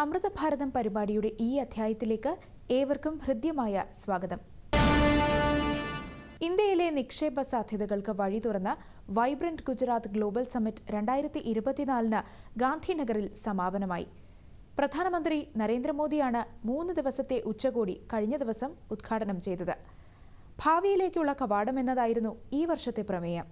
അമൃതഭാരതം പരിപാടിയുടെ ഈ അധ്യായത്തിലേക്ക് ഏവർക്കും ഹൃദ്യമായ സ്വാഗതം. ഇന്ത്യയിലെ നിക്ഷേപ സാധ്യതകൾക്ക് വഴി തുറന്ന വൈബ്രന്റ് ഗുജറാത്ത് ഗ്ലോബൽ സമ്മിറ്റ് രണ്ടായിരത്തി ഇരുപത്തിനാലിന് ഗാന്ധിനഗറിൽ സമാപനമായി. പ്രധാനമന്ത്രി നരേന്ദ്രമോദിയാണ് മൂന്ന് ദിവസത്തെ ഉച്ചകോടി കഴിഞ്ഞ ദിവസം ഉദ്ഘാടനം ചെയ്തത്. ഭാവിയിലേക്കുള്ള കവാടം എന്നതായിരുന്നു ഈ വർഷത്തെ പ്രമേയം.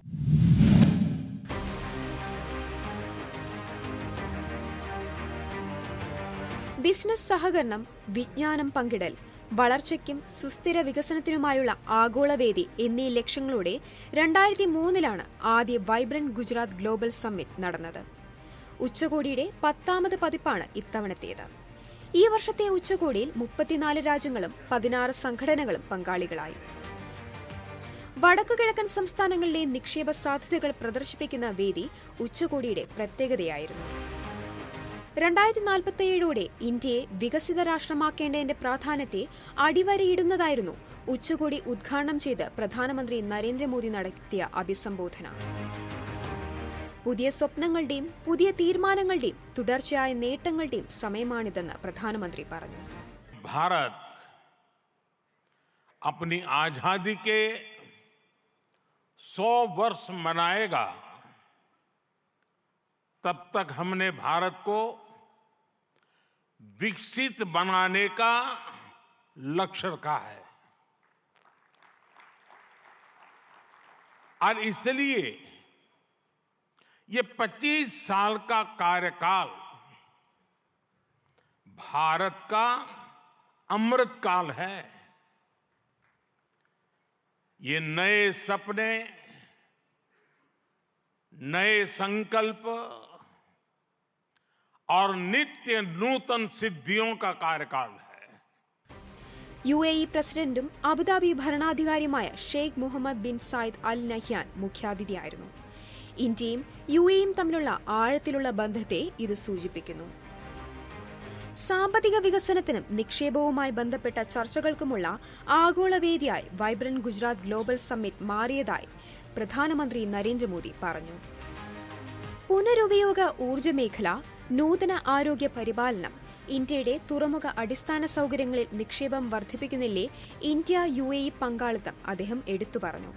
ബിസിനസ് സഹകരണം വിജ്ഞാനം പങ്കിടൽ വളർച്ചയ്ക്കും സുസ്ഥിര വികസനത്തിനുമായുള്ള ആഗോളവേദി എന്നീ ലക്ഷ്യങ്ങളോടെ രണ്ടായിരത്തി മൂന്നിലാണ് ആദ്യ വൈബ്രന്റ് ഗുജറാത്ത് ഗ്ലോബൽ സമ്മിറ്റ് നടന്നത്. ഉച്ചകോടിയുടെ പത്താമത് പതിപ്പാണ് ഇത്തവണത്തേത്. ഈ വർഷത്തെ ഉച്ചകോടിയിൽ മുപ്പത്തിനാല് രാജ്യങ്ങളും പതിനാറ് സംഘടനകളും പങ്കാളികളായി. വടക്കുകിഴക്കൻ സംസ്ഥാനങ്ങളിലെ നിക്ഷേപ സാധ്യതകൾ പ്രദർശിപ്പിക്കുന്ന വേദി ഉച്ചകോടിയുടെ പ്രത്യേകതയായിരുന്നു. രണ്ടായിരത്തി നാൽപ്പത്തിയേഴോടെ ഇന്ത്യയെ വികസിത രാഷ്ട്രമാക്കേണ്ടതിന്റെ പ്രാധാന്യത്തെ അടിവരയിടുന്നതായിരുന്നു ഉച്ചകോടി ഉദ്ഘാടനം ചെയ്ത് പ്രധാനമന്ത്രി നരേന്ദ്രമോദി നടത്തിയ അഭിസംബോധന പുതിയ സ്വപ്നങ്ങളുടെയും പുതിയ തീരുമാനങ്ങളുടെയും തുടർച്ചയായ നേട്ടങ്ങളുടെയും സമയമാണിതെന്ന് പ്രധാനമന്ത്രി പറഞ്ഞു भारत अपनी आजादी के 100 वर्ष मनाएगा तब तक हमने भारत को विकसित बनाने का लक्ष्य रखा है। और इसलिए ये 25 साल का कार्यकाल भारत का अमृत काल है। ये नए सपने, नए संकल्प और नित्य नूतन सिद्धियों का कार्यकाल है। യു എ ഇ പ്രസിഡന്റും Abu Dhabi ഭരണാധികാരിയുമായ Sheikh Mohammed bin Zayed Al Nahyan മുഖ്യാതിഥിയായിരുന്നു. ഇന്ത്യയും യു എയും തമ്മിലുള്ള ആഴത്തിലുള്ള ബന്ധത്തെ ഇത് സൂചിപ്പിക്കുന്നു. സാമ്പത്തിക വികസനത്തിനും നിക്ഷേപവുമായി ബന്ധപ്പെട്ട ചർച്ചകൾക്കുമുള്ള ആഗോളവേദിയായി വൈബ്രന്റ് ഗുജറാത്ത് ഗ്ലോബൽ സമ്മിറ്റ് മാറിയതായി പ്രധാനമന്ത്രി നരേന്ദ്രമോദി പറഞ്ഞു. പുനരുപയോഗ ഊർജ മേഖല നൂതന ആരോഗ്യ പരിപാലനം ഇന്ത്യയുടെ തുറമുഖ അടിസ്ഥാന സൗകര്യങ്ങളിൽ നിക്ഷേപം വർദ്ധിപ്പിക്കുന്നില്ലേ ഇന്ത്യ യു എ ഇ പങ്കാളിത്തം അദ്ദേഹം എടുത്തു പറഞ്ഞു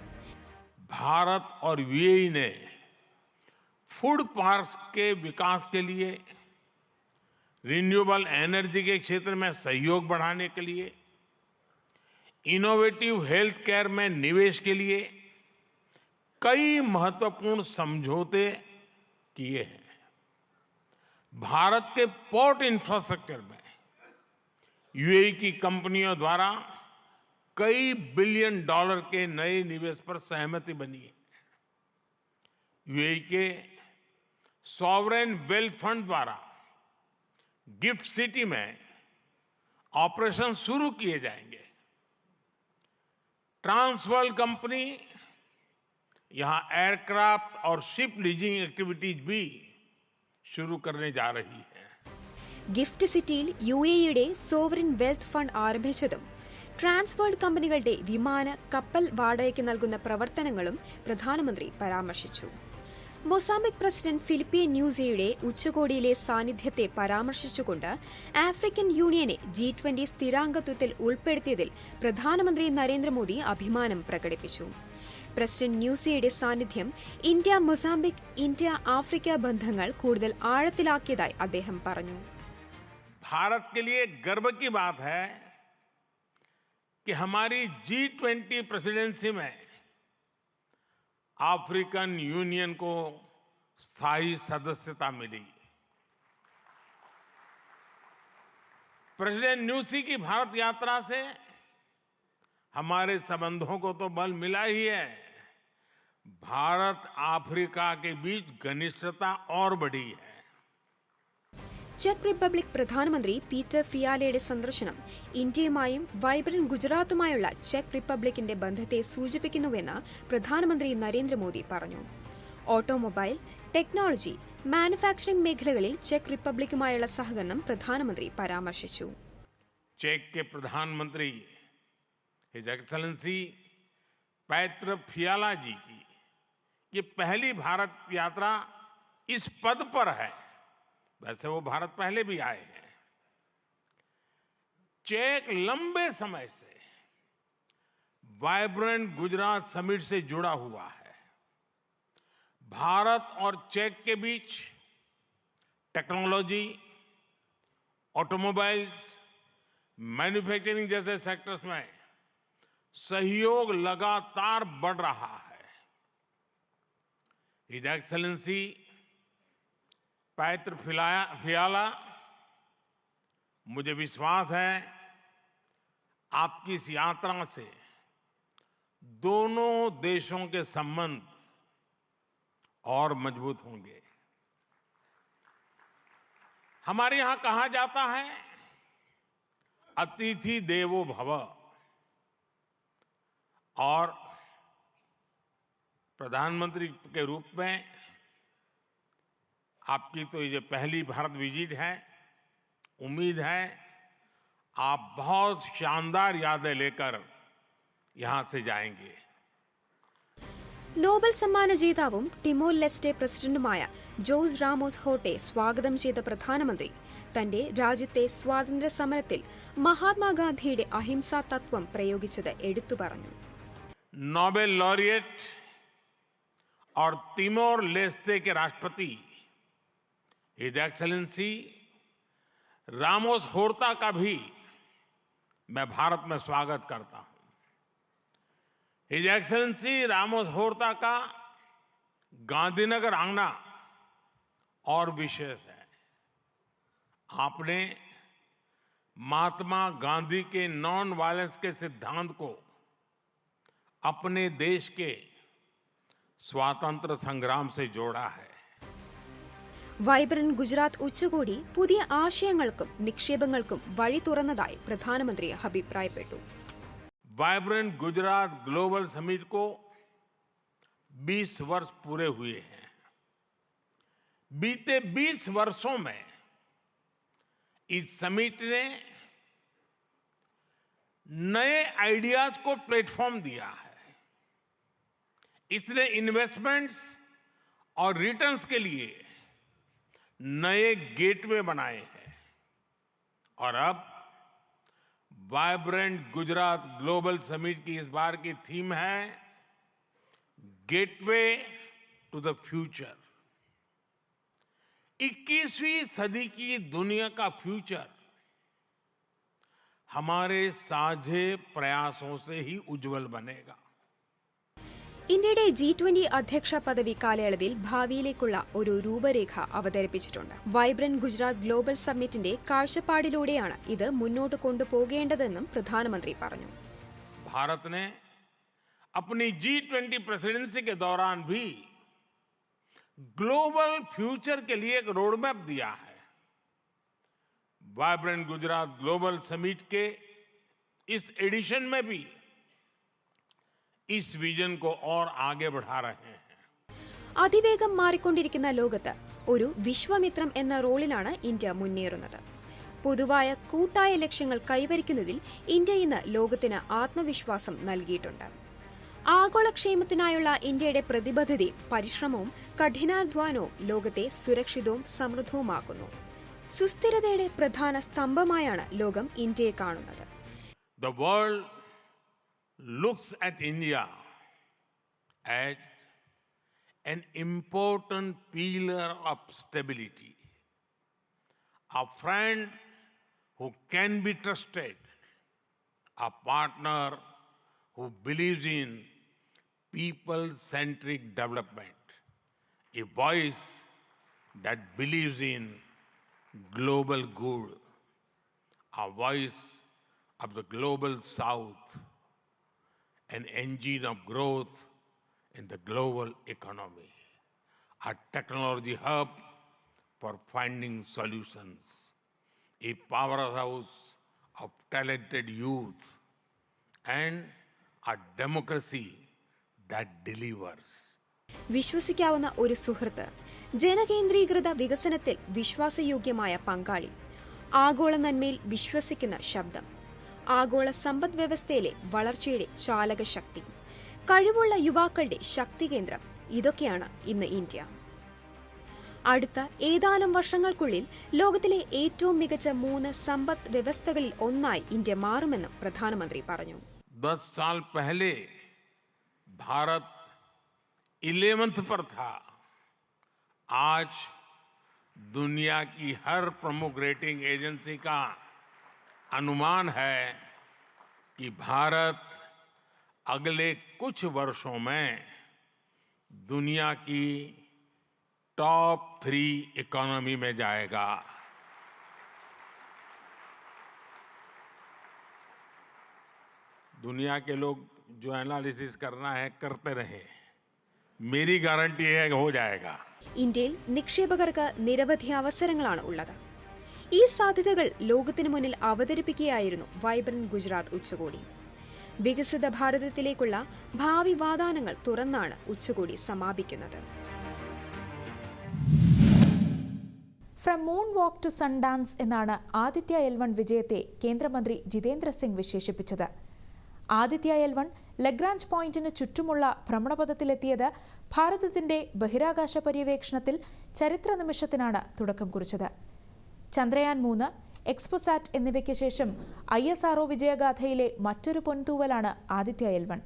भारत और यूएई ने फूड पार्क्स के विकास के लिए रिन्यूएबल एनर्जी के क्षेत्र में सहयोग बढ़ाने के लिए इनोवेटिव हेल्थ केयर में निवेश के लिए कई महत्वपूर्ण समझौते किए हैं भारत के पोर्ट इंफ्रास्ट्रक्चर में यूएई की कंपनियों द्वारा कई बिलियन डॉलर के नए निवेश पर सहमति बनी है। यूएई के सॉवरेन वेल्थ फंड द्वारा गिफ्ट सिटी में ऑपरेशन शुरू किए जाएँगे। ट्रांसवर्ल्ड कंपनी, यहाँ एयरक्राफ्ट और शिप लीजिंग एक्टिविटीज़ भी ഗിഫ്റ്റ് സിറ്റിയിൽ യു എയുടെ സോവറിൻ വെൽത്ത് ഫണ്ട് ആരംഭിച്ചതും ട്രാൻസ്ഫേർഡ് കമ്പനികളുടെ വിമാന കപ്പൽ വാടകയ്ക്ക് നൽകുന്ന പ്രവർത്തനങ്ങളും പ്രധാനമന്ത്രി പരാമർശിച്ചു. മൊസാമിക് പ്രസിഡന്റ് ഫിലിപ്പീൻ ന്യൂസിയുടെ ഉച്ചകോടിയിലെ സാന്നിധ്യത്തെ പരാമർശിച്ചുകൊണ്ട് ആഫ്രിക്കൻ യൂണിയനെ ജി ട്വന്റി സ്ഥിരാംഗത്വത്തിൽ ഉൾപ്പെടുത്തിയതിൽ പ്രധാനമന്ത്രി നരേന്ദ്രമോദി അഭിമാനം പ്രകടിപ്പിച്ചു. പ്രസിഡന്റ് ന്യൂസിയുടെ സാന്നിധ്യം ഇന്ത്യ മൊസാംബിക് ഇന്ത്യ ആഫ്രിക്ക ബന്ധങ്ങൾ കൂടുതൽ ആഴത്തിലാക്കിയതായി അദ്ദേഹം പറഞ്ഞു भारत के लिए गर्व की बात है कि हमारी जी ट्वेंटी प्रेसिडेंसी में अफ्रीकन यूनियन को स्थायी सदस्यता मिली प्रेसिडेंट न्यूसी की भारत यात्रा से हमारे संबंधों को तो बल मिला ही है भारत अफ्रीका के बीच घनिष्ठता और बढ़ी है ചെക്ക് റിപ്പബ്ലിക് പ്രധാനമന്ത്രി പീറ്റർ ഫിയാലയുടെ സന്ദർശനം ഇന്ത്യയുമായും വൈബ്രന്റ് ഗുജറാത്തുമായുള്ള ചെക്ക് റിപ്പബ്ലിക്കിന്റെ ബന്ധത്തെ സൂചിപ്പിക്കുന്നുവെന്ന് പ്രധാനമന്ത്രി നരേന്ദ്രമോദി പറഞ്ഞു ഓട്ടോമൊബൈൽ ടെക്നോളജി മാനുഫാക്ചറിംഗ് മേഖലകളിൽ ചെക്ക് റിപ്പബ്ലിക്കുമായുള്ള സഹകരണം പ്രധാനമന്ത്രി പരാമർശിച്ചു ചെക്ക് പ്രധാനമന്ത്രി हिज एक्सलेंसी पैत्र फियाला जी की, ये पहली भारत यात्रा इस पद पर है। वैसे वो भारत पहले भी आए हैं। चेक लंबे समय से वाइब्रेंट गुजरात समिट से जुड़ा हुआ है। भारत और चेक के बीच टेक्नोलॉजी, ऑटोमोबाइल्स, मैन्युफैक्चरिंग जैसे सेक्टर्स में सहयोग लगातार बढ़ रहा है। हिज एक्सलेंसी पैत्र फियाला मुझे विश्वास है आपकी इस यात्रा से दोनों देशों के संबंध और मज़बूत होंगे। हमारे यहाँ कहा जाता है, अतिथि देवो भव। और प्रधानमंत्री के रूप में आपकी तो ये पहली भारत विजिट है उम्मीद है आप बहुत शानदार यादें लेकर यहां से जाएंगे നോബൽ സമ്മാന ജേതാവും ടിമോർ ലെസ്റ്റെ പ്രസിഡന്റുമായ ജോസ് റാമോസ് ഹോട്ടെ സ്വാഗതം ചെയ്ത പ്രധാനമന്ത്രി തന്റെ രാജ്യത്തെ സ്വാതന്ത്ര്യ സമരത്തിൽ മഹാത്മാഗാന്ധിയുടെ അഹിംസാ തത്വം പ്രയോഗിച്ചത് എടുത്തു പറഞ്ഞു नोबेल लॉरिएट और तिमोर लेस्ते के राष्ट्रपति, हिज एक्सलेंसी रामोस होर्ता का भी मैं भारत में स्वागत करता हूँ। हिज एक्सलेंसी रामोस होर्ता का गांधीनगर आंगना और विशेष है। आपने महात्मा गांधी के नॉन वायलेंस के सिद्धांत को अपने देश के स्वातंत्र संग्राम से जोड़ा है വൈബ്രന്റ് ഗുജറാത്ത് ഉച്ചകോടി പുതിയ ആശയങ്ങൾക്കും നിക്ഷേപങ്ങൾക്കും വഴി തുറന്നതായി പ്രധാനമന്ത്രി അഭിപ്രായപ്പെട്ടു वाइब्रेंट गुजरात ग्लोबल समिट को 20 वर्ष पूरे हुए हैं बीते 20 वर्षों में इस समिट ने नए आइडियाज को प्लेटफॉर्म दिया है इसने इन्वेस्टमेंट्स और रिटर्न्स के लिए नए गेटवे बनाए हैं। और अब वाइब्रेंट गुजरात ग्लोबल समिट की इस बार की थीम है गेटवे टू द फ्यूचर 21वीं सदी की दुनिया का फ्यूचर हमारे साझे प्रयासों से ही उज्जवल बनेगा। ഇന്ത്യയുടെ ജി ട്വന്റി അധ്യക്ഷ പദവി കാലയളവിൽ ഭാവിയിലേക്കുള്ള ഒരു രൂപരേഖ അവതരിപ്പിച്ചിട്ടുണ്ട് വൈബ്രന്റ് ഗുജറാത്ത് ഗ്ലോബൽ സമ്മിറ്റിന്റെ കാഴ്ചപ്പാടിലൂടെയാണ് ഇത് മുന്നോട്ട് കൊണ്ടുപോകേണ്ടതെന്നും പ്രധാനമന്ത്രി പറഞ്ഞു भारत ने अपनी जी ट्वेंटी प्रेसिडेंसी के दौरान भी ग्लोबल फ्यूचर के लिए एक रोडमैप दिया है वाइब्रेंट गुजरात ग्लोबल समिट के इस एडिशन में भी इस विजन को और आगे बढ़ा रहे हैं അതിവേഗം മാറിക്കൊണ്ടിരിക്കുന്ന ലോകത്ത് ഒരു വിശ്വമിത്രം എന്ന റോളിലാണ് ഇന്ത്യ മുന്നേറുന്നത് പൊതുവായ കൂട്ടായ ലക്ഷ്യങ്ങൾ കൈവരിക്കുന്നതിൽ ഇന്ത്യ ഇന്ന് ലോകത്തിന് ആത്മവിശ്വാസം നൽകിയിട്ടുണ്ട് ആഗോളക്ഷേമത്തിനായുള്ള ഇന്ത്യയുടെ പ്രതിബദ്ധതയും പരിശ്രമവും കഠിനാധ്വാനവും ലോകത്തെ സുരക്ഷിതവും സമൃദ്ധവുമാക്കുന്നു സുസ്ഥിരതയുടെ പ്രധാന സ്തംഭമായാണ് ലോകം ഇന്ത്യയെ കാണുന്നത് The world Looks at India as an important pillar of stability, a friend who can be trusted, a partner who believes in people centric development, a voice that believes in global good, a voice of the global south, an engine of growth in the global economy, a technology hub for finding solutions, a powerhouse of talented youth, and a democracy that delivers. വിശ്വസിക്കാവുന്ന ഒരു സുഹൃത്ത് ജനകേന്ദ്രീകൃത വികസനത്തിൽ വിശ്വാസയോഗ്യമായ പങ്കാളി ആഗോള നന്മയിൽ വിശ്വസിക്കുന്ന ശബ്ദം ആഗോള സമ്പദ് വ്യവസ്ഥയിലെ വളർച്ചയുടെ ചാലക ശക്തി കഴിവുള്ള യുവാക്കളുടെ ശക്തി കേന്ദ്രം ഇതൊക്കെയാണ് ഇന്ന് ഇന്ത്യ അടുത്ത ഏതാനും വർഷങ്ങൾക്കുള്ളിൽ ലോകത്തിലെ ഏറ്റവും മികച്ച മൂന്ന് സമ്പദ് വ്യവസ്ഥകളിൽ ഒന്നായി ഇന്ത്യ മാറുമെന്നും പ്രധാനമന്ത്രി പറഞ്ഞു दस साल पहले भारत इलेवेंथ पर था आज दुनिया की हर प्रमुख रेटिंग एजेंसी का अनुमान है कि भारत अगले कुछ वर्षों में दुनिया की टॉप थ्री इकोनॉमी में जाएगा दुनिया के लोग जो एनालिसिस करना है करते रहे मेरी गारंटी है कि हो जाएगा ഇന്ത്യയിൽ നിക്ഷേപകർക്ക് നിരവധി അവസരങ്ങളാണ് ഉള്ളത് ഈ സാധ്യതകൾ ലോകത്തിനു മുന്നിൽ അവതരിപ്പിക്കുകയായിരുന്നു വൈബ്രന്റ് ഗുജറാത്ത് ഉച്ചകോടി. വികസിത ഭാരതത്തിലേക്കുള്ള ഭാവി വാദാനങ്ങൾ തുറന്നാണ് ഉച്ചകോടി സമാപിക്കുന്നത്. From moon walk to sun dance എന്നാണ് ആദിത്യ എൽ വൺ വിജയത്തെ കേന്ദ്രമന്ത്രി ജിതേന്ദ്ര സിംഗ് വിശേഷിപ്പിച്ചത്. ആദിത്യ എൽ വൺ ലഗ്രാഞ്ച് പോയിന്റിന് ചുറ്റുമുള്ള ഭ്രമണപഥത്തിലെത്തിയത് ഭാരതത്തിന്റെ ബഹിരാകാശ പര്യവേക്ഷണത്തിൽ ചരിത്ര നിമിഷത്തിനാണ് തുടക്കം കുറിച്ചത്. ചന്ദ്രയാൻ മൂന്ന് എക്സ്പോസാറ്റ് എന്നിവയ്ക്ക് ശേഷം ഐ എസ് ആർഒ വിജയഗാഥയിലെ മറ്റൊരു പൊൻതൂവലാണ് ആദിത്യ എൽവൺ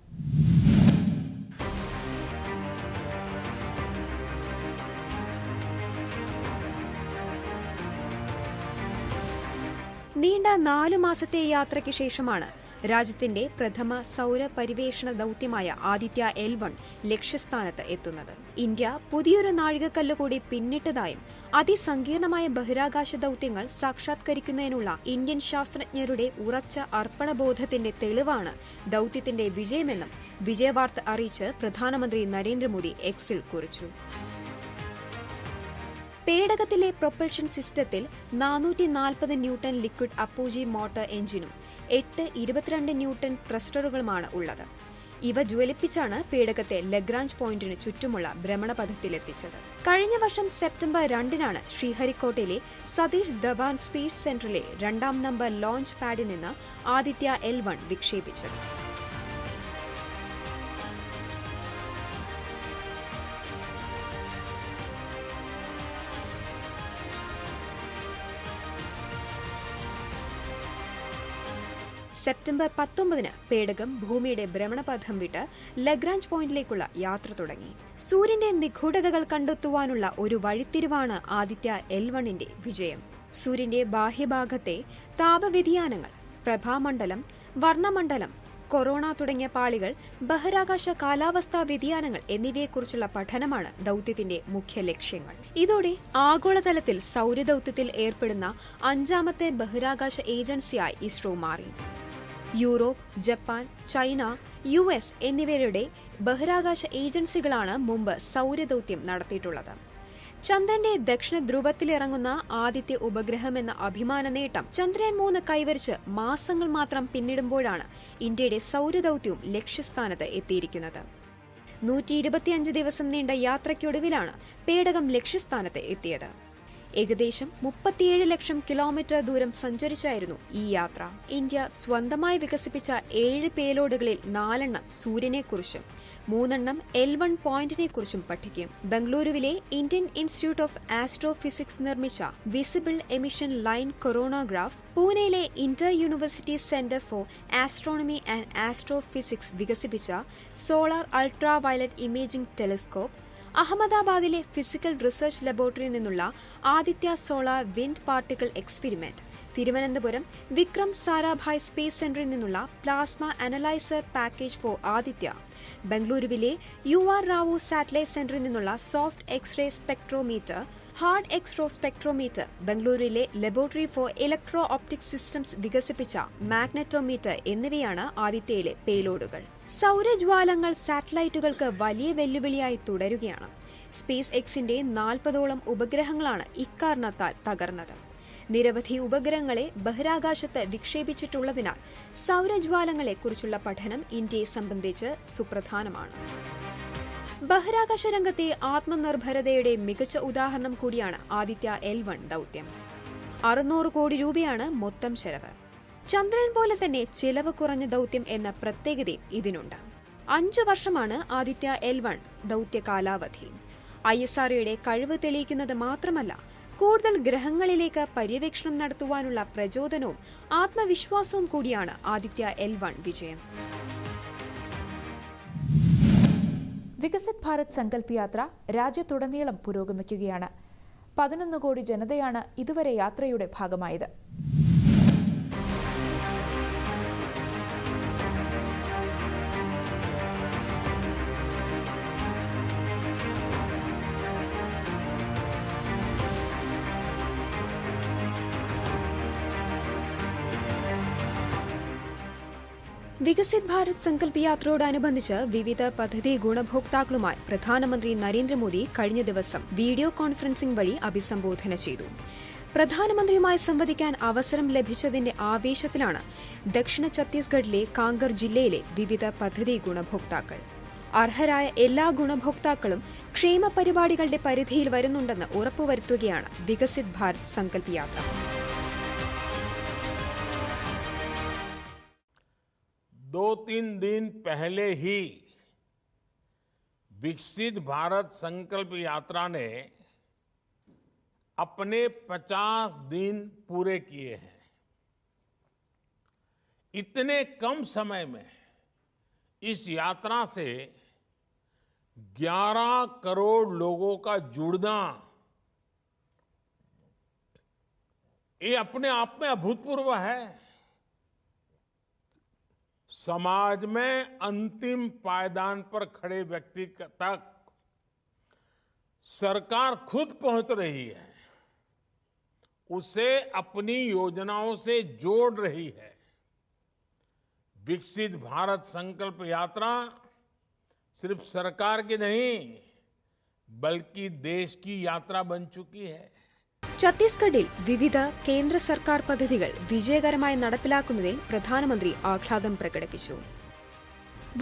നീണ്ട നാലു മാസത്തെ യാത്രയ്ക്ക് ശേഷമാണ് രാജ്യത്തിന്റെ പ്രഥമ സൗര പരിവേഷണ ദൌത്യമായ ആദിത്യ എൽ വൺ ലക്ഷ്യസ്ഥാനത്ത് എത്തുന്നത്. ഇന്ത്യ പുതിയൊരു നാഴികക്കല്ല് കൂടി പിന്നിട്ടതായും അതിസങ്കീർണമായ ബഹിരാകാശ ദൌത്യങ്ങൾ സാക്ഷാത്കരിക്കുന്നതിനുള്ള ഇന്ത്യൻ ശാസ്ത്രജ്ഞരുടെ ഉറച്ച അർപ്പണബോധത്തിന്റെ തെളിവാണ് ദൌത്യത്തിന്റെ വിജയമെന്നും വിജയവാർത്ത അറിയിച്ച് പ്രധാനമന്ത്രി നരേന്ദ്രമോദി എക്സിൽ കുറിച്ചു. പേടകത്തിലെ പ്രൊപ്പൽഷൻ സിസ്റ്റത്തിൽ നാനൂറ്റി നാൽപ്പത് ന്യൂട്ടൺ ലിക്വിഡ് അപ്പൂജി മോട്ടോർ എഞ്ചിനും എട്ട് ഇരുപത്തിരണ്ട് ന്യൂട്ടൺ ത്രസ്റ്ററുകളുമാണ് ഉള്ളത്. ഇവ ജ്വലിപ്പിച്ചാണ് പേടകത്തെ ലഗ്രാഞ്ച് പോയിന്റിന് ചുറ്റുമുള്ള ഭ്രമണപഥത്തിലെത്തിച്ചത്. കഴിഞ്ഞ വർഷം സെപ്റ്റംബർ രണ്ടിനാണ് ശ്രീഹരിക്കോട്ടയിലെ സതീഷ് ധവാൻ സ്പേസ് സെന്ററിലെ രണ്ടാം നമ്പർ ലോഞ്ച് പാഡിൽ നിന്ന് ആദിത്യ എൽ വൺ വിക്ഷേപിച്ചത്. സെപ്റ്റംബർ പത്തൊമ്പതിന് പേടകം ഭൂമിയുടെ ഭ്രമണപഥം വിട്ട് ലഗ്രാഞ്ച് പോയിന്റിലേക്കുള്ള യാത്ര തുടങ്ങി. സൂര്യന്റെ നിഗൂഢതകൾ കണ്ടെത്തുവാനുള്ള ഒരു വഴിത്തിരിവാണ് ആദിത്യ എൽ വണ്ണിന്റെ വിജയം. സൂര്യന്റെ ബാഹ്യഭാഗത്തെ താപവ്യതിയാനങ്ങൾ പ്രഭാമണ്ഡലം വർണമണ്ഡലം കൊറോണ തുടങ്ങിയ പാളികൾ ബഹിരാകാശ കാലാവസ്ഥാ വ്യതിയാനങ്ങൾ എന്നിവയെക്കുറിച്ചുള്ള പഠനമാണ് ദൌത്യത്തിന്റെ മുഖ്യ ലക്ഷ്യങ്ങൾ. ഇതോടെ ആഗോളതലത്തിൽ സൗരദൗത്യത്തിൽ ഏർപ്പെടുന്ന അഞ്ചാമത്തെ ബഹിരാകാശ ഏജൻസിയായി ഇസ്രോ മാറി. Europe Japan China U S എന്നിവരുടെ ബഹിരാകാശ ഏജൻസികളാണ് മുമ്പ് സൗരദൌത്യം നടത്തിയിട്ടുള്ളത്. ചന്ദ്രന്റെ ദക്ഷിണ ധ്രുവത്തിലിറങ്ങുന്ന ആദ്യത്തെ ഉപഗ്രഹമെന്ന അഭിമാന നേട്ടം ചന്ദ്രയാൻ മൂന്ന് കൈവരിച്ച് മാസങ്ങൾ മാത്രം പിന്നിടുമ്പോഴാണ് ഇന്ത്യയുടെ സൗരദൌത്യവും ലക്ഷ്യസ്ഥാനത്ത് എത്തിയിരിക്കുന്നത്. നൂറ്റി ദിവസം നീണ്ട യാത്രയ്ക്കൊടുവിലാണ് പേടകം ലക്ഷ്യസ്ഥാനത്ത് എത്തിയത്. ഏകദേശം മുപ്പത്തിയേഴ് ലക്ഷം കിലോമീറ്റർ ദൂരം സഞ്ചരിച്ചായിരുന്നു ഈ യാത്ര. ഇന്ത്യ സ്വന്തമായി വികസിപ്പിച്ച ഏഴ് പേലോഡുകളിൽ നാലെണ്ണം സൂര്യനെക്കുറിച്ചും മൂന്നെണ്ണം എൽ വൺ പോയിന്റിനെ കുറിച്ചും പഠിക്കും. ബംഗളൂരുവിലെ ഇന്ത്യൻ ഇൻസ്റ്റിറ്റ്യൂട്ട് ഓഫ് ആസ്ട്രോഫിസിക്സ് നിർമ്മിച്ച വിസിബിൾ എമിഷൻ ലൈൻ കൊറോണോഗ്രാഫ് പൂനെയിലെ inter university centre for astronomy and astrophysics വികസിപ്പിച്ച solar ultra violet imaging telescope അഹമ്മദാബാദിലെ ഫിസിക്കൽ റിസർച്ച് ലബോറട്ടറിയിൽ നിന്നുള്ള Aditya solar wind particle experiment. Thiruvananthapuram Vikram Sarabhai space സെന്ററിൽ നിന്നുള്ള plasma analyser package for Aditya. ബംഗളൂരുവിലെ U R Rao satellite സെന്ററിൽ നിന്നുള്ള soft X-ray spectrometer hard X-ray spectrometer ബംഗളൂരുവിലെ laboratory for electro optic systems വികസിപ്പിച്ച മാഗ്നറ്റോമീറ്റർ എന്നിവയാണ് ആദിത്യയിലെ പേലോഡുകൾ. സൗരജ്വാലങ്ങൾ സാറ്റലൈറ്റുകൾക്ക് വലിയ വെല്ലുവിളിയായി തുടരുകയാണ്. സ്പേസ് എക്സിന്റെ നാൽപ്പതോളം ഉപഗ്രഹങ്ങളാണ് ഇക്കാരണത്താൽ തകർന്നത്. നിരവധി ഉപഗ്രഹങ്ങളെ ബഹിരാകാശത്ത് വിക്ഷേപിച്ചിട്ടുള്ളതിനാൽ സൗരജ്വാലങ്ങളെക്കുറിച്ചുള്ള പഠനം ഇന്ത്യയെ സംബന്ധിച്ച് സുപ്രധാനമാണ്. ബഹിരാകാശ രംഗത്തെ ആത്മനിർഭരതയുടെ മികച്ച ഉദാഹരണം കൂടിയാണ് ആദിത്യ എൽ വൺ ദൗത്യം. അറുന്നൂറ് കോടി രൂപയാണ് മൊത്തം ചെലവ്. ചന്ദ്രൻ പോലെ തന്നെ ചെലവ് കുറഞ്ഞ ദൗത്യം എന്ന പ്രത്യേകതയും ഇതിനുണ്ട്. അഞ്ചു വർഷമാണ് ആദിത്യ എൽ വൺ ദൗത്യ കാലാവധി. ഐ എസ് ആർഒയുടെ കഴിവ് തെളിയിക്കുന്നത് മാത്രമല്ല കൂടുതൽ ഗ്രഹങ്ങളിലേക്ക് പര്യവേക്ഷണം നടത്തുവാനുള്ള പ്രചോദനവും ആത്മവിശ്വാസവും കൂടിയാണ് ആദിത്യ എൽ വൺ വിജയം. വികസിത് ഭാരത് സങ്കല്പ് യാത്ര രാജ്യത്തുടനീളം പുരോഗമിക്കുകയാണ്. പതിനൊന്ന് കോടി ജനതയാണ് ഇതുവരെ യാത്രയുടെ ഭാഗമായത്. വികസിത് ഭാരത് സങ്കല്പ് യാത്രയോടനുബന്ധിച്ച് വിവിധ പദ്ധതി ഗുണഭോക്താക്കളുമായി പ്രധാനമന്ത്രി നരേന്ദ്രമോദി കഴിഞ്ഞ ദിവസം വീഡിയോ കോൺഫറൻസിംഗ് വഴി അഭിസംബോധന ചെയ്തു. പ്രധാനമന്ത്രിയുമായി സംവദിക്കാൻ അവസരം ലഭിച്ചതിന്റെ ആവേശത്തിലാണ് ദക്ഷിണ ഛത്തീസ്ഗഡിലെ കാങ്കർ ജില്ലയിലെ വിവിധ പദ്ധതി ഗുണഭോക്താക്കൾ. അർഹരായ എല്ലാ ഗുണഭോക്താക്കളും ക്ഷേമ പരിപാടികളുടെ പരിധിയിൽ വരുന്നുണ്ടെന്ന് ഉറപ്പുവരുത്തുകയാണ് വികസിത് ഭാരത് സങ്കല്പ് യാത്ര. दो तीन दिन पहले ही विकसित भारत संकल्प यात्रा ने अपने 50 दिन पूरे किए हैं। इतने कम समय में इस यात्रा से 11 करोड़ लोगों का जुड़ना, ये अपने आप में अभूतपूर्व है। समाज में अंतिम पायदान पर खड़े व्यक्ति तक सरकार खुद पहुँच रही है, उसे अपनी योजनाओं से जोड़ रही है। विकसित भारत संकल्प यात्रा सिर्फ़ सरकार की नहीं, बल्कि देश की यात्रा बन चुकी है। ഛത്തീസ്ഗഡിൽ വിവിധ കേന്ദ്ര സർക്കാർ പദ്ധതികൾ വിജയകരമായി നടപ്പിലാക്കുന്നതിൽ പ്രധാനമന്ത്രി ആഹ്ലാദം പ്രകടിപ്പിച്ചു.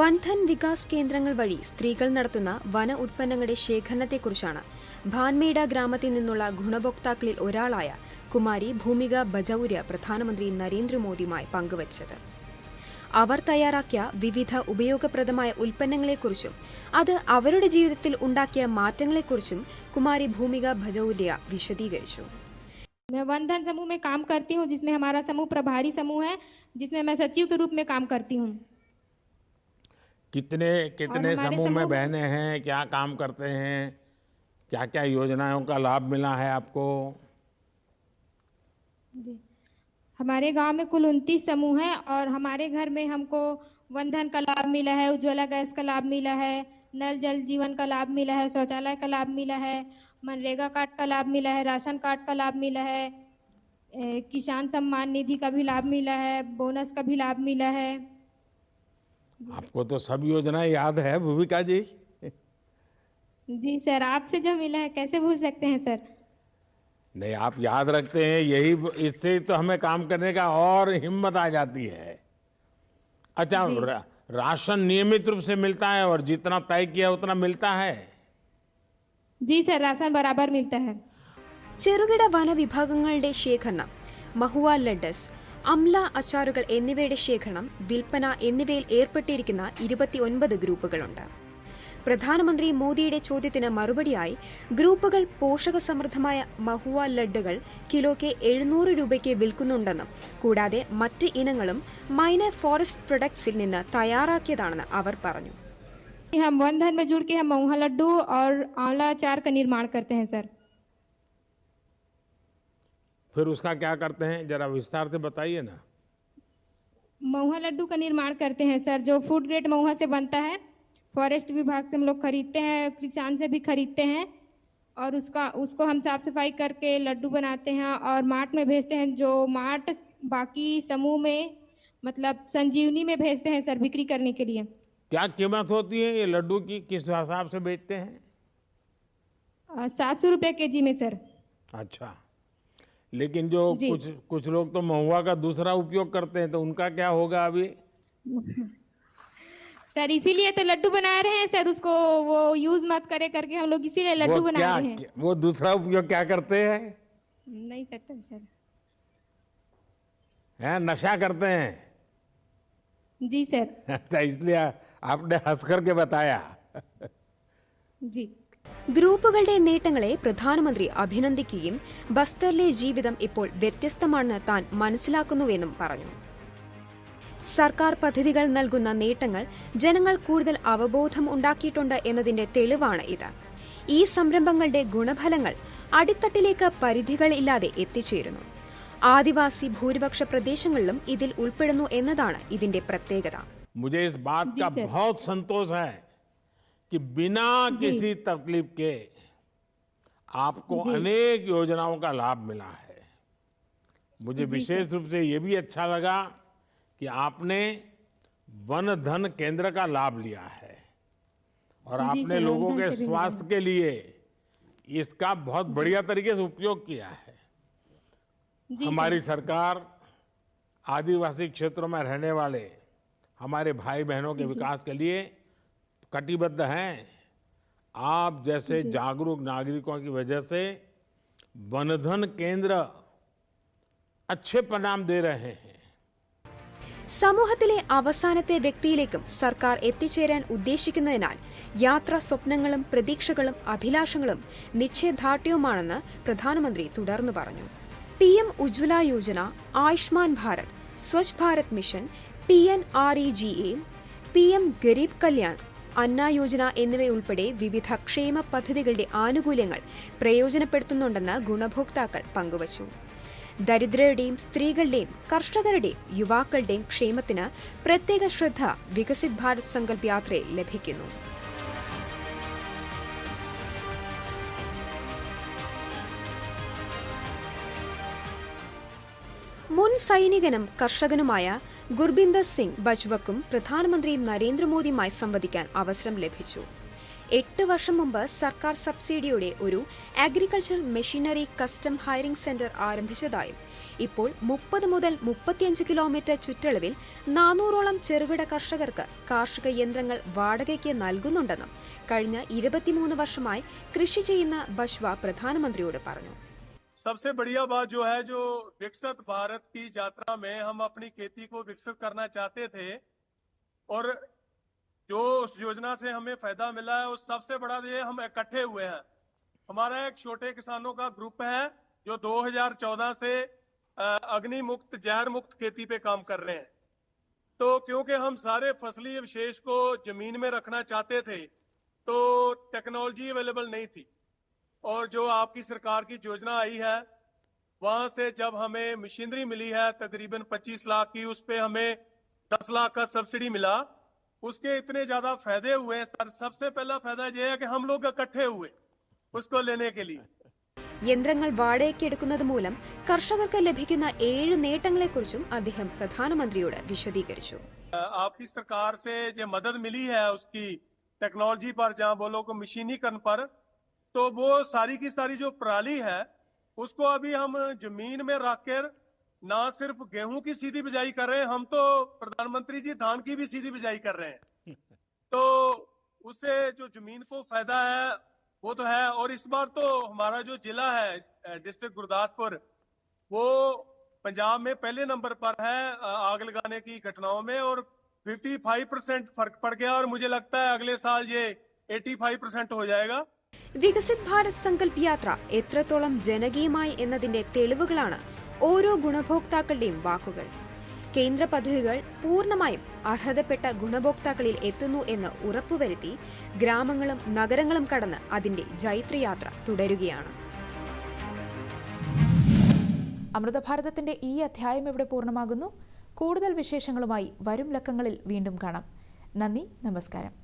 വൻധൻ വികാസ് കേന്ദ്രങ്ങൾ വഴി സ്ത്രീകൾ നടത്തുന്ന വന ഉത്പന്നങ്ങളുടെ ശേഖരണത്തെക്കുറിച്ചാണ് ഭാൻമേഡ ഗ്രാമത്തിൽ നിന്നുള്ള ഗുണഭോക്താക്കളിൽ ഒരാളായ കുമാരി ഭൂമിക ബജൌര്യ പ്രധാനമന്ത്രി നരേന്ദ്രമോദിയുമായി പങ്കുവച്ചത്. അവർ തയ്യാറാക്കിയ വിവിധ ഉപയോഗപ്രദമായ ഉൽപ്പന്നങ്ങളെക്കുറിച്ചും അത് അവരുടെ ജീവിതത്തിൽ ഉണ്ടാക്കിയ മാറ്റങ്ങളെക്കുറിച്ചും കുമാരി ഭൂമിക ഭജൌര്യ വിശദീകരിച്ചു मैं वन धन समूह में काम करती हूँ जिसमें हमारा समूह प्रभारी समूह है जिसमें मैं सचिव के रूप में काम करती हूँ कितने कितने हमारे समूह में समूह में- बहनें हैं क्या काम करते हैं क्या क्या योजनाओं का लाभ मिला है आपको जी हमारे गाँव में कुल उनतीस समूह हैं और हमारे घर में हमको वन धन का लाभ मिला है उज्ज्वला गैस का लाभ मिला है नल जल जीवन का लाभ मिला है शौचालय का लाभ मिला है मनरेगा कार्ड का लाभ मिला है राशन कार्ड का लाभ मिला है किसान सम्मान निधि का भी लाभ मिला है बोनस का भी लाभ मिला है। आपको तो सब योजनाएँ याद है भूमिका जी। जी सर आपसे जो मिला है कैसे भूल सकते हैं सर? नहीं आप याद रखते हैं यही इससे तो हमें काम करने का और हिम्मत आ जाती है अच्छा रा, राशन नियमित रूप से मिलता है और जितना तय किया उतना मिलता है जी सर राशन बराबर मिलता है ചെറുകിട വനവിഭാഗങ്ങളുടെ ശേഖരണം മഹുവ ലഡസ് അംല അച്ചാറുകൾ എന്നിവയുടെ ശേഖരണം വിൽപ്പന എന്നിവയിൽ ഏർപ്പെട്ടിരിക്കുന്ന ഇരുപത്തിയൊൻപത് ഗ്രൂപ്പുകളുണ്ട് പ്രധാനമന്ത്രി മോദിയുടെ ചോദ്യത്തിന് മറുപടിയായി ഗ്രൂപ്പുകൾ പോഷകസമൃദ്ധമായ മഹുവ ലഡ്ഡുകൾ കിലോയ്ക്ക് എഴുന്നൂറ് രൂപയ്ക്ക് വിൽക്കുന്നുണ്ടെന്നും കൂടാതെ മറ്റ് ഇനങ്ങളും മൈന ഫോറസ്റ്റ് പ്രൊഡക്ട്സിൽ നിന്ന് തയ്യാറാക്കിയതാണെന്ന് അവർ പറഞ്ഞു हम वन धन में जुड़ के हम महुआ लड्डू और आंवला अचार का निर्माण करते हैं सर फिर उसका क्या करते हैं जरा विस्तार से बताइए ना महुआ लड्डू का निर्माण करते हैं सर जो फूड ग्रेड महुआ से बनता है फॉरेस्ट विभाग से हम लोग खरीदते हैं किसान से भी खरीदते हैं और उसका उसको हम साफ़ सफ़ाई करके लड्डू बनाते हैं और मार्ट में भेजते हैं जो मार्ट बाकी समूह में मतलब संजीवनी में भेजते हैं सर बिक्री करने के लिए। क्या कीमत होती है ये लड्डू की किस हिसाब से बेचते हैं? सात सौ रुपये के जी में सर। अच्छा। लेकिन जो। कुछ कुछ लोग तो महुआ का दूसरा उपयोग करते हैं तो उनका क्या होगा अभी? सर इसीलिए तो लड्डू बना रहे हैं सर उसको वो यूज मत करे करके हम लोग इसीलिए लड्डू वो बना क्या रहे हैं वो दूसरा उपयोग क्या करते हैं नहीं पता सर हैं नशा करते हैं जी सर अच्छा इसलिए आपने हंस करके बताया जी ഗ്രൂപ്പുകളുടെ നേട്ടങ്ങളെ പ്രധാനമന്ത്രി അഭിനന്ദിക്കുകയും ബസ്തറിലെ ജീവിതം ഇപ്പോൾ വ്യത്യസ്തമാണെന്ന് താൻ മനസ്സിലാക്കുന്നുവെന്നും പറഞ്ഞു സർക്കാർ പദ്ധതികൾ നൽകുന്ന നേട്ടങ്ങൾ ജനങ്ങൾ കൂടുതൽ അവബോധം ഉണ്ടാക്കിയിട്ടുണ്ട് എന്നതിന്റെ തെളിവാണ് ഇത് ഈ സംരംഭങ്ങളുടെ ഗുണഫലങ്ങൾ അടിത്തട്ടിലേക്ക് പരിധികളില്ലാതെ എത്തിച്ചേരുന്നു ആദിവാസി ഭൂരിപക്ഷ പ്രദേശങ്ങളിലും ഇതിൽ ഉൾപ്പെടുന്നു എന്നതാണ് ഇതിന്റെ പ്രത്യേകത मुझे इस बात का बहुत संतोष है कि बिना किसी तकलीफ के आपको अनेक योजनाओं का लाभ मिला है मुझे विशेष रूप से ये भी अच्छा लगा कि आपने वन धन केंद्र का लाभ लिया है और आपने लोगों के स्वास्थ्य के लिए इसका बहुत बढ़िया तरीके से उपयोग किया है। हमारी सरकार आदिवासी क्षेत्रों में रहने वाले हमारे भाई बहनों के विकास के लिए कटिबद्ध हैं। आप जैसे जागरूक नागरिकों की वजह से वनधन केंद्र अच्छे परिणाम दे रहे हैं। സമൂഹത്തിലെ അവസാനത്തെ വ്യക്തിയിലേക്കും സർക്കാർ എത്തിച്ചേരാൻ ഉദ്ദേശിക്കുന്നതിനാൽ യാത്രാ സ്വപ്നങ്ങളും പ്രതീക്ഷകളും അഭിലാഷങ്ങളും നിശ്ചയദാർഢ്യവുമാണെന്ന് പ്രധാനമന്ത്രി തുടർന്നു പറഞ്ഞു. P M Ujjwala Yojana Ayushman Bharat Swachh Bharat mission P N R E G A P M Garib Kalyan Anna Yojana എന്നിവയുൾപ്പെടെ വിവിധ ക്ഷേമ പദ്ധതികളുടെ ആനുകൂല്യങ്ങൾ പ്രയോജനപ്പെടുത്തുന്നുണ്ടെന്ന് ഗുണഭോക്താക്കൾ പങ്കുവച്ചു. ദരിദ്രരുടെയും സ്ത്രീകളുടെയും കർഷകരുടെയും യുവാക്കളുടെയും ക്ഷേമത്തിന് പ്രത്യേക ശ്രദ്ധ വികസിത് ഭാരത് സങ്കല്പ് യാത്രയിൽ ലഭിക്കുന്നു. മുൻ സൈനികനും കർഷകനുമായ ഗുർബിന്ദർ സിംഗ് ബജ്വക്കും പ്രധാനമന്ത്രി നരേന്ദ്രമോദിയുമായി സംവദിക്കാൻ അവസരം ലഭിച്ചു. എട്ട് വർഷം മുമ്പ് സർക്കാർ സബ്സിഡിയോടെ ഒരു agriculture machinery custom hiring centre ആരംഭിച്ചതായും ഇപ്പോൾ മുപ്പത് മുതൽ മുപ്പത്തിയഞ്ച് കിലോമീറ്റർ ചുറ്റളവിൽ നാനൂറോളം ചെറുകിട കർഷകർക്ക് കാർഷിക യന്ത്രങ്ങൾ വാടകയ്ക്ക് നൽകുന്നുണ്ടെന്നും കഴിഞ്ഞ ഇരുപത്തിമൂന്ന് വർഷമായി കൃഷി ചെയ്യുന്ന ബഷ്വ പ്രധാനമന്ത്രിയോട് പറഞ്ഞു सबसे बढ़िया बात जो है जो विकसित भारत की यात्रा में हम अपनी खेती को विकसित करना चाहते थे और जो उस योजना से हमें फ़ायदा मिला है, उस सबसे बड़ा ये हम इकट्ठे हुए हैं। हमारा एक छोटे किसानों का ग्रुप है, जो 2014 से अग्नि मुक्त जहर मुक्त खेती पे काम कर रहे हैं। तो क्योंकि हम सारे फसली विशेष को ज़मीन में रखना चाहते थे तो टेक्नोलॉजी अवेलेबल नहीं थी। और जो आपकी सरकार की योजना आई है, वहाँ से जब हमें मशीनरी मिली है, तकरीबन 25 लाख की, उस पे हमें 10 लाख का सब्सिडी मिला। उसके इतने ज्यादा फायदे हुए हैं सर सबसे पहला फायदा यह है कि हम लोग इकट्ठे हुए उसको लेने के लिए യന്ത്രങ്ങൾ വാടകയ്ക്കെടുക്കുന്നത് മൂലം കർഷകർക്ക് ലഭിക്കുന്ന ഏഴ് നേട്ടങ്ങളെക്കുറിച്ചും അദ്ദേഹം പ്രധാനമന്ത്രിയോട് വിശദീകരിച്ചു अ, आपकी सरकार से जो मदद मिली है उसकी टेक्नोलॉजी पर जहां बोलो को मशीनीकरण पर तो वो सारी की सारी जो प्रणाली है उसको अभी हम जमीन में रख कर ना सिर्फ गेहूं की सीधी बिजाई कर रहे हैं हम तो प्रधानमंत्री जी धान की भी सीधी बिजाई कर रहे हैं तो उससे जो जमीन को फायदा है वो तो है और इस बार तो हमारा जो जिला है डिस्ट्रिक्ट गुरदासपुर वो पंजाब में पहले नंबर पर है अ, आग लगाने की घटनाओं में और 55 परसेंट फर्क पड़ गया और मुझे लगता है अगले साल ये 85 परसेंट हो जाएगा വികസിത് ഭാരത് സങ്കല്പ് യാത്ര എത്രത്തോളം ജനകീയമായി എന്നതിന്റെ തെളിവുകളാണ് ഓരോ ഗുണഭോക്താക്കളുടെയും വാക്കുകൾ. കേന്ദ്ര പദ്ധതികൾ പൂർണമായും അർഹതപ്പെട്ട ഗുണഭോക്താക്കളിൽ എത്തുന്നു എന്ന് ഉറപ്പുവരുത്തി ഗ്രാമങ്ങളും നഗരങ്ങളും കടന്ന് അതിന്റെ ജൈത്രയാത്ര തുടരുകയാണ്. അമൃതഭാരതത്തിന്റെ ഈ അധ്യായം ഇവിടെ പൂർണമാകുന്നു. കൂടുതൽ വിശേഷങ്ങളുമായി വരും ലക്കങ്ങളിൽ വീണ്ടും കാണാം. നന്ദി നമസ്കാരം.